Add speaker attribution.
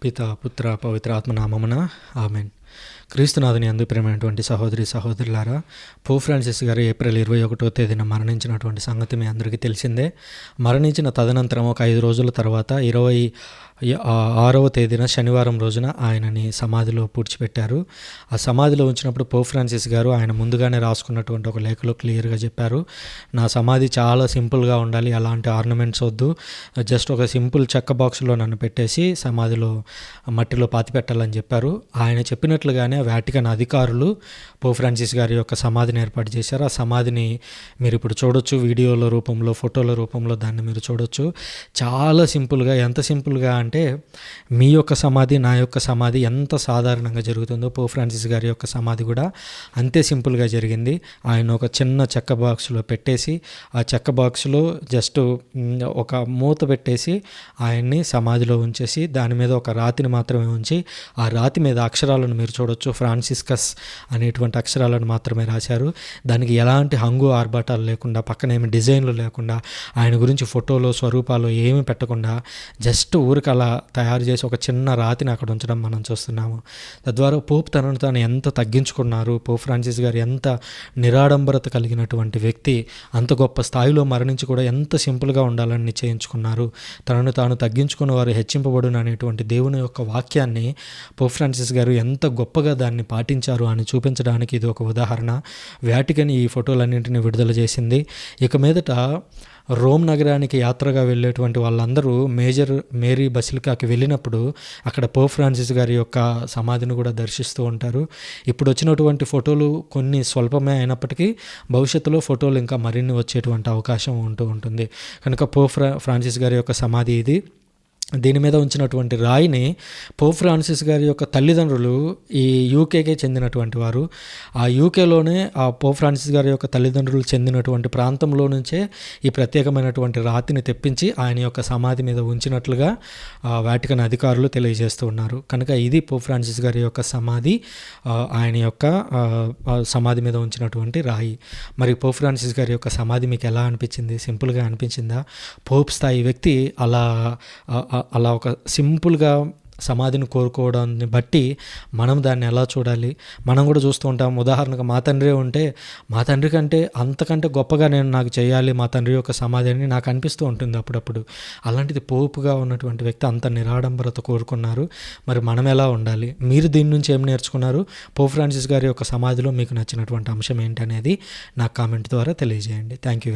Speaker 1: पिता पुत्र पवित्र आत्मा नाममना आमेन। క్రీస్తునాథుని అందు ప్రేమైనటువంటి సహోదరి సహోదరులారా పో ఫ్రాన్సిస్ గారు ఏప్రిల్ ఇరవై ఒకటో తేదీన మరణించినటువంటి సంగతి మీ అందరికీ తెలిసిందే. మరణించిన తదనంతరం ఒక ఐదు రోజుల తర్వాత ఇరవై ఆరవ తేదీన శనివారం రోజున ఆయనని సమాధిలో పూడ్చిపెట్టారు. ఆ సమాధిలో ఉంచినప్పుడు పో ఫ్రాన్సిస్ గారు ఆయన ముందుగానే రాసుకున్నటువంటి ఒక లేఖలో క్లియర్గా చెప్పారు. నా సమాధి చాలా సింపుల్గా ఉండాలి అలాంటి ఆర్నమెంట్స్ వద్దు. జస్ట్ ఒక సింపుల్ చెక్క బాక్స్లో నన్ను పెట్టేసి సమాధిలో మట్టిలో పాతి పెట్టాలని చెప్పారు. ఆయన చెప్పిన చెప్పినట్లుగానే వాటికన్ అధికారులు పో ఫ్రాన్సిస్ గారి యొక్క సమాధిని ఏర్పాటు చేశారు. ఆ సమాధిని మీరు ఇప్పుడు చూడొచ్చు. వీడియోల రూపంలో ఫోటోల రూపంలో దాన్ని మీరు చూడొచ్చు. చాలా సింపుల్గా ఎంత సింపుల్గా అంటే మీ యొక్క సమాధి నా యొక్క సమాధి ఎంత సాధారణంగా జరుగుతుందో పో ఫ్రాన్సిస్ గారి యొక్క సమాధి కూడా అంతే సింపుల్గా జరిగింది. ఆయన ఒక చిన్న చెక్క బాక్స్లో పెట్టేసి ఆ చెక్క బాక్స్లో జస్ట్ ఒక మూత పెట్టేసి ఆయన్ని సమాధిలో ఉంచేసి దాని మీద ఒక రాతిని మాత్రమే ఉంచి ఆ రాతి మీద అక్షరాలను మీరు చూడొచ్చు ఫ్రాన్సిస్కస్ అనేటువంటి అక్షరాలను మాత్రమే రాశారు. దానికి ఎలాంటి హంగు ఆర్భాటాలు లేకుండా పక్కన ఏమి డిజైన్లు లేకుండా ఆయన గురించి ఫోటోలు స్వరూపాలు ఏమి పెట్టకుండా జస్ట్ ఊరికి అలా తయారు చేసి ఒక చిన్న రాతిని అక్కడ ఉంచడం మనం చూస్తున్నాము. తద్వారా పోప్ తనను తాను ఎంత తగ్గించుకున్నారు పోప్ ఫ్రాన్సిస్ గారు ఎంత నిరాడంబరత కలిగినటువంటి వ్యక్తి అంత గొప్ప స్థాయిలో మరణించి కూడా ఎంత సింపుల్గా ఉండాలని నిశ్చయించుకున్నారు. తనను తాను తగ్గించుకున్న వారు హెచ్చింపబడును అనేటువంటి దేవుని యొక్క వాక్యాన్ని పోప్ ఫ్రాన్సిస్ గారు ఎంత గొప్పగా దాన్ని పాటించారు అని చూపించడానికి ఇది ఒక ఉదాహరణ. వ్యాటికన్ ఈ ఫోటోలన్నింటినీ విడుదల చేసింది. ఇక మీదట రోమ్ నగరానికి యాత్రగా వెళ్ళేటువంటి వాళ్ళందరూ మేజర్ మేరీ బసిలికాకి వెళ్ళినప్పుడు అక్కడ పో ఫ్రాన్సిస్ గారి యొక్క సమాధిని కూడా దర్శిస్తూ ఉంటారు. ఇప్పుడు వచ్చినటువంటి ఫోటోలు కొన్ని స్వల్పమే అయినప్పటికీ భవిష్యత్తులో ఫోటోలు ఇంకా మరిన్ని వచ్చేటువంటి అవకాశం ఉంటూ ఉంటుంది. కనుక పో ఫ్రా ఫ్రాన్సిస్ గారి యొక్క సమాధి ఇది. దీని మీద ఉంచినటువంటి రాయిని పోప్ ఫ్రాన్సిస్ గారి యొక్క తల్లిదండ్రులు ఈ యూకేకే చెందినటువంటి వారు. ఆ యూకేలోనే ఆ పోప్ ఫ్రాన్సిస్ గారి యొక్క తల్లిదండ్రులు చెందినటువంటి ప్రాంతంలో నుంచే ఈ ప్రత్యేకమైనటువంటి రాతిని తెప్పించి ఆయన యొక్క సమాధి మీద ఉంచినట్లుగా వాటికన్ అధికారులు తెలియజేస్తూ ఉన్నారు. కనుక ఇది పోప్ ఫ్రాన్సిస్ గారి యొక్క సమాధి ఆయన యొక్క సమాధి మీద ఉంచినటువంటి రాయి. మరి పోప్ ఫ్రాన్సిస్ గారి యొక్క సమాధి మీకు ఎలా అనిపించింది? సింపుల్గా అనిపించిందా? పోప్ స్థాయి వ్యక్తి అలా అలా ఒక సింపుల్గా సమాధిని కోరుకోవడాన్ని బట్టి మనం దాన్ని ఎలా చూడాలి? మనం కూడా చూస్తూ ఉంటాం. ఉదాహరణకు మా తండ్రి ఉంటే మా తండ్రి కంటే అంతకంటే గొప్పగా నేను నాకు చేయాలి మా తండ్రి యొక్క సమాధి అని నాకు అనిపిస్తూ ఉంటుంది అప్పుడప్పుడు. అలాంటిది పోపుగా ఉన్నటువంటి వ్యక్తి అంత నిరాడంబరత కోరుకున్నారు. మరి మనం ఎలా ఉండాలి? మీరు దీని నుంచి ఏం నేర్చుకున్నారు? పోప్ ఫ్రాన్సిస్ గారి యొక్క సమాధిలో మీకు నచ్చినటువంటి అంశం ఏంటనేది నాకు కామెంట్ ద్వారా తెలియజేయండి. Thank you